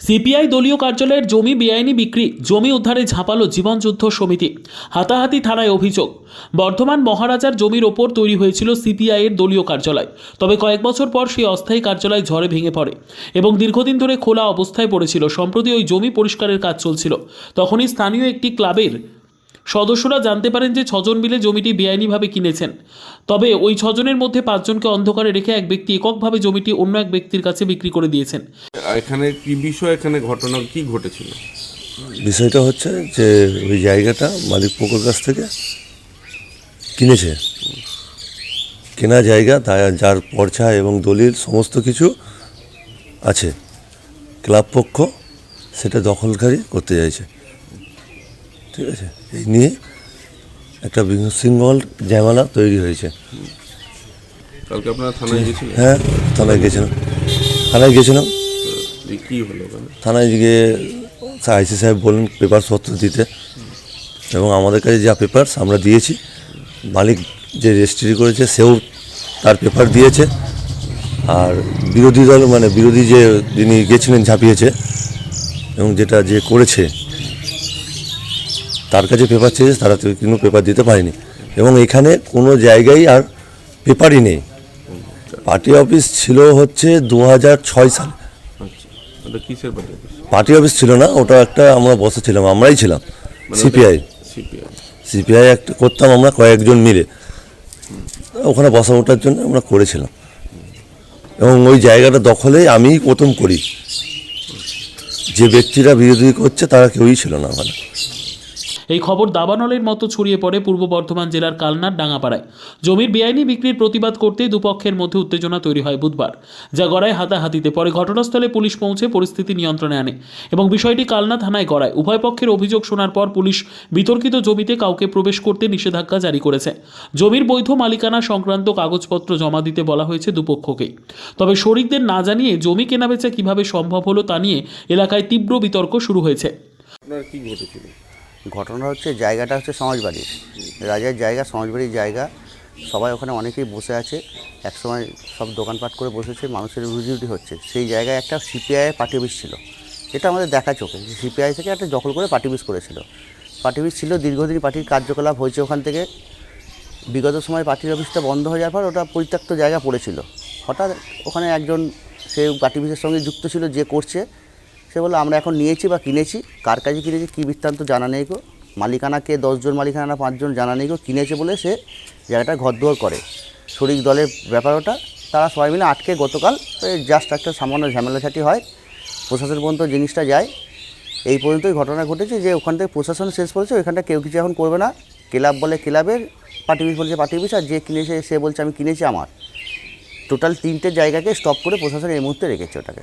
CPI দলীয় কার্যালয়ের জমি বেআইনি বিক্রি, জমি উদ্ধারে ঝাঁপালো জীবনযুদ্ধ সমিতি, হাতাহাতি থানায় অভিযোগ। বর্ধমান মহারাজার জমির ওপর তৈরি হয়েছিল সিপিআইয়ের দলীয় কার্যালয়, তবে কয়েক বছর পর সেই অস্থায়ী কার্যালয় ঝড়ে ভেঙে পড়ে এবং দীর্ঘদিন ধরে খোলা অবস্থায় পড়েছিল, সম্প্রতি ওই জমি পরিষ্কারের কাজ চলছিল। তখনই স্থানীয় একটি ক্লাবের সদস্যরা জানতে পারেন যে ছজন মিলে জমিটি বেআইনিভাবে কিনেছেন। তবে ওই ছজনের মধ্যে পাঁচজনকে অন্ধকারে রেখে এক ব্যক্তি এককভাবে জমিটি অন্য এক ব্যক্তির কাছে বিক্রি করে দিয়েছেন। এখানে কি বিষয় এখানে ঘটনা কি ঘটেছিল? বিষয়টা হচ্ছে যে ওই জায়গাটা মালিক পক্ষের কাছ থেকে কিনেছে। কেনা জায়গা তা- যার পর্চা এবং দলিল সমস্ত কিছু আছে। ক্লাব পক্ষ সেটা দখলকারী করতে চাইছে। ঠিক আছে? এই নিয়ে একটা বিশৃঙ্খল ঝামেলা তৈরি হয়েছে। কালকে আপনারা থানায় গেছিলেন? হ্যাঁ থানায় গেছিলাম। থানায় গেছিলাম। যে কি হলো থানায় গিয়ে আইসি সাহেব বললেন পেপারসপত্র দিতে। এবং আমাদের কাছে যা পেপারস আমরা দিয়েছি মালিক যে রেজিস্ট্রি করেছে সেও তার পেপার দিয়েছে। আর বিরোধী দল মানে বিরোধী যে যিনি গেছিলেন ঝাঁপিয়েছে এবং যেটা যে করেছে তার কাছে পেপার চেয়েছে তারা কোনো পেপার দিতে পারেনি। এবং এখানে কোনো জায়গায় আর পেপারই নেই। পার্টি অফিস ছিল হচ্ছে দু হাজার ছয় সালে। আচ্ছা কিসের পার্টি অফিস? ছিল না ওটা একটা আমরা বসেছিলাম আমরাই ছিলাম মানে সিপিআই সিপিআই সিপিআই একটা করতাম আমরা কয়েকজন মিলে। ওখানে বসা ওঠার জন্য আমরা করেছিলাম। এবং ওই জায়গাটা দখলে আমিই প্রথম করি। যে ব্যক্তিরা বিরোধী করছে তারা কেউই ছিল না ওখানে। এই খবর দাবানলের মতো ছড়িয়ে পড়ে পূর্ব বর্ধমান জেলার কালনার ডাঙাপাড়ায়। জমির বেআইনি বিক্রির প্রতিবাদ করতে দুপক্ষের মধ্যে উত্তেজনা তৈরি হয় বুধবার। যা গড়ায় হাতাহাতিতে পরে ঘটনাস্থলে পুলিশ পৌঁছে পরিস্থিতি নিয়ন্ত্রণে আনে এবং বিষয়টি কালনা থানায় গড়ায়। উভয় পক্ষের অভিযোগ শোনার পর পুলিশ বিতর্কিত জমিতে কাউকে প্রবেশ করতে নিষেধাজ্ঞা জারি করেছে। জমির বৈধ মালিকানা সংক্রান্ত কাগজপত্র জমা দিতে বলা হয়েছে দুপক্ষকেই তবে শরিকদের না জানিয়ে জমি কেনাবেচা কীভাবে সম্ভব হলো তা নিয়ে এলাকায় তীব্র বিতর্ক শুরু হয়েছে। আপনার কি ঘটেছিল? ঘটনা হচ্ছে জায়গাটা হচ্ছে সমাজবাড়ির রাজার জায়গা, সমাজবাড়ির জায়গা। সবাই ওখানে অনেকেই বসে আছে। একসময় সব দোকানপাট করে বসেছে, মানুষের রুজি হচ্ছে। সেই জায়গায় একটা সিপিআই পার্টি অফিস ছিল। এটা আমাদের দেখা চোখে। সিপিআই থেকে একটা দখল করে পার্টি অফিস করেছিল। পার্টি অফিস ছিল, দীর্ঘদিন পার্টির কার্যকলাপ হয়েছে ওখান থেকে। বিগত সময় পার্টির অফিসটা বন্ধ হয়ে যাওয়ার পর ওটা পরিত্যক্ত জায়গা পড়েছিল। হঠাৎ ওখানে একজন, সে পার্টি অফিসের সঙ্গে যুক্ত ছিল, যে করছে। সে বলল, আমরা এখন নিয়েছি বা কিনেছি। কার কাছে কিনেছি কী বৃত্তান্ত জানা নেই গো। মালিকানা কে দশজন, মালিকানা না পাঁচজন জানা নেই গো। কিনেছে বলে সে জায়গাটা ঘরদোর করে। শরিক দলের ব্যাপার ওটা। তারা সবাই মিলে আটকে গতকাল জাস্ট একটা সামান্য ঝামেলাঝাটি হয়। প্রশাসন পর্যন্ত জিনিসটা যায়। এই পর্যন্তই ঘটনা ঘটেছে যে ওখান থেকে প্রশাসন শেষ করেছে ওইখানটা কেউ কিছু এখন করবে না। ক্লাব বলে ক্লাবের, পার্টি অফিস বলছে পার্টি অফিস আর যে কিনেছে সে বলছে আমি কিনেছি আমার। টোটাল তিনটে জায়গাকে স্টপ করে প্রশাসন এই মুহূর্তে রেখেছে ওটাকে।